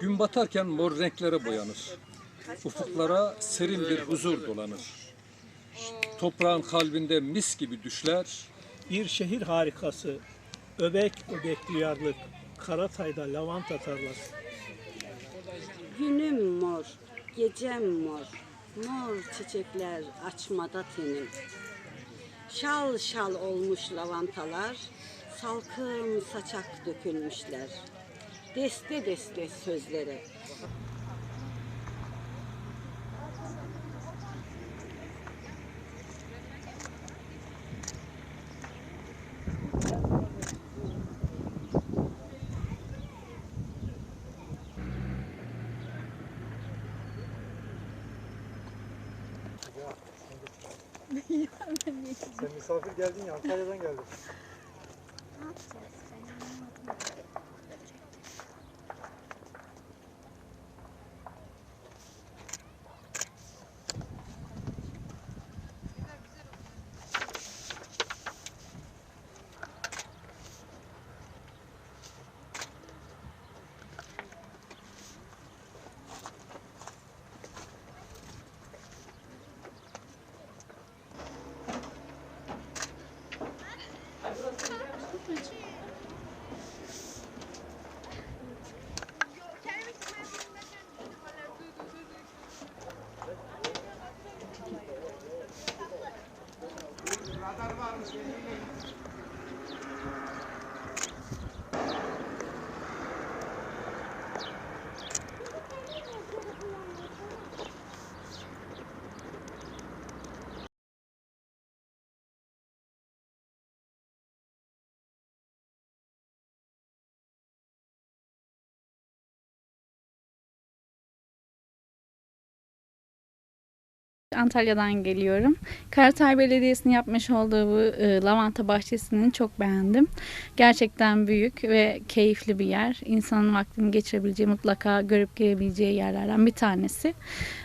Gün batarken mor renklere boyanır. Ufuklara serin bir huzur dolanır. Toprağın kalbinde mis gibi düşler. Bir şehir harikası, öbek öbek duyarlık, Karatay'da lavanta tarlası. Günüm mor, gecem mor, mor çiçekler açmada tenim. Şal şal olmuş lavantalar, salkım saçak dökülmüşler. Deste deste sözlere, Sen misafir geldin ya Antalya'dan geldin. Antalya'dan geliyorum. Karatay Belediyesi'nin yapmış olduğu bu e, lavanta bahçesini çok beğendim. Gerçekten büyük ve keyifli bir yer. İnsanın vaktini geçirebileceği, mutlaka görüp gelebileceği yerlerden bir tanesi.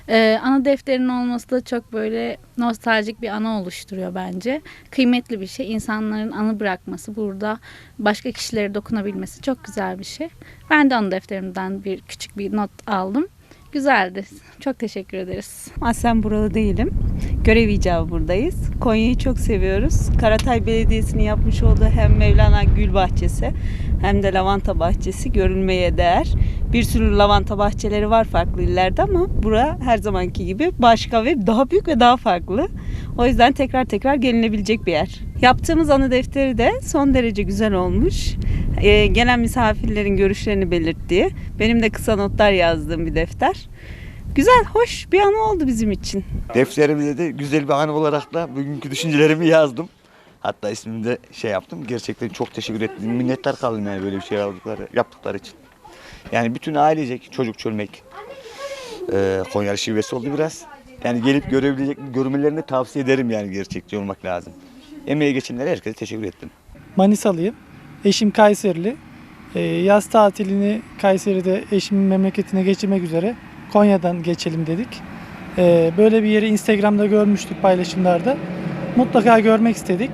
E, ana defterin olması da çok böyle nostaljik bir ana oluşturuyor bence. Kıymetli bir şey. İnsanların anı bırakması, burada başka kişilere dokunabilmesi çok güzel bir şey. Ben de ana defterimden bir küçük bir not aldım. Güzeldi. Çok teşekkür ederiz. Aslen buralı değilim. Görev icabı buradayız. Konya'yı çok seviyoruz. Karatay Belediyesi'nin yapmış olduğu hem Mevlana Gül Bahçesi hem de lavanta bahçesi görülmeye değer. Bir sürü lavanta bahçeleri var farklı illerde ama bura her zamanki gibi başka ve daha büyük ve daha farklı. O yüzden tekrar tekrar gelinebilecek bir yer. Yaptığımız anı defteri de son derece güzel olmuş. Ee, gelen misafirlerin görüşlerini belirttiği, benim de kısa notlar yazdığım bir defter. Güzel, hoş bir anı oldu bizim için. Defterimde de güzel bir an olarak da bugünkü düşüncelerimi yazdım. Hatta ismini de şey yaptım. Gerçekten çok teşekkür ettim. Minnettar kaldım yani böyle bir şey yaptıkları, yaptıkları için. Yani bütün ailecek çocuk çölmek e, Konya şivesi oldu biraz. Yani gelip görebilecek, görmelerini tavsiye ederim yani gerçekçi olmak lazım. Emeği geçenlere herkese teşekkür ettim. Manisalıyım. Eşim Kayserili. Ee, yaz tatilini Kayseri'de eşimin memleketine geçirmek üzere Konya'dan geçelim dedik. Ee, böyle bir yeri Instagram'da görmüştük paylaşımlarda. Mutlaka görmek istedik.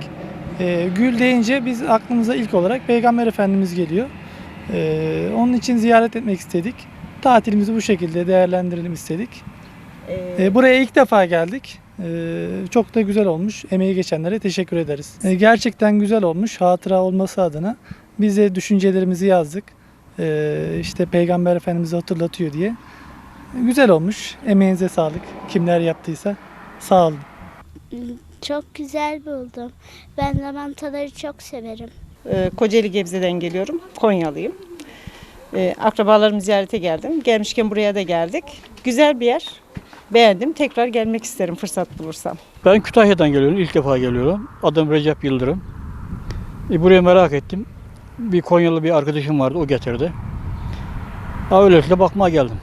Ee, gül deyince biz aklımıza ilk olarak Peygamber Efendimiz geliyor. Onun için ziyaret etmek istedik. Tatilimizi bu şekilde değerlendirelim istedik. Ee, buraya ilk defa geldik. Ee, çok da güzel olmuş. Emeği geçenlere teşekkür ederiz. Ee, gerçekten güzel olmuş. Hatıra olması adına biz de düşüncelerimizi yazdık. Ee, işte Peygamber Efendimiz'i hatırlatıyor diye. Güzel olmuş. Emeğinize sağlık. Kimler yaptıysa sağ olun. Çok güzel buldum. Ben lavantaları çok severim. Kocaeli Gebze'den geliyorum. Konyalıyım. Akrabalarımı ziyarete geldim. Gelmişken buraya da geldik. Güzel bir yer. Beğendim. Tekrar gelmek isterim fırsat bulursam. Ben Kütahya'dan geliyorum. ilk defa geliyorum. Adım Recep Yıldırım. E, buraya merak ettim. Bir Konyalı bir arkadaşım vardı. O getirdi. Ha, öylesine bakmaya geldim.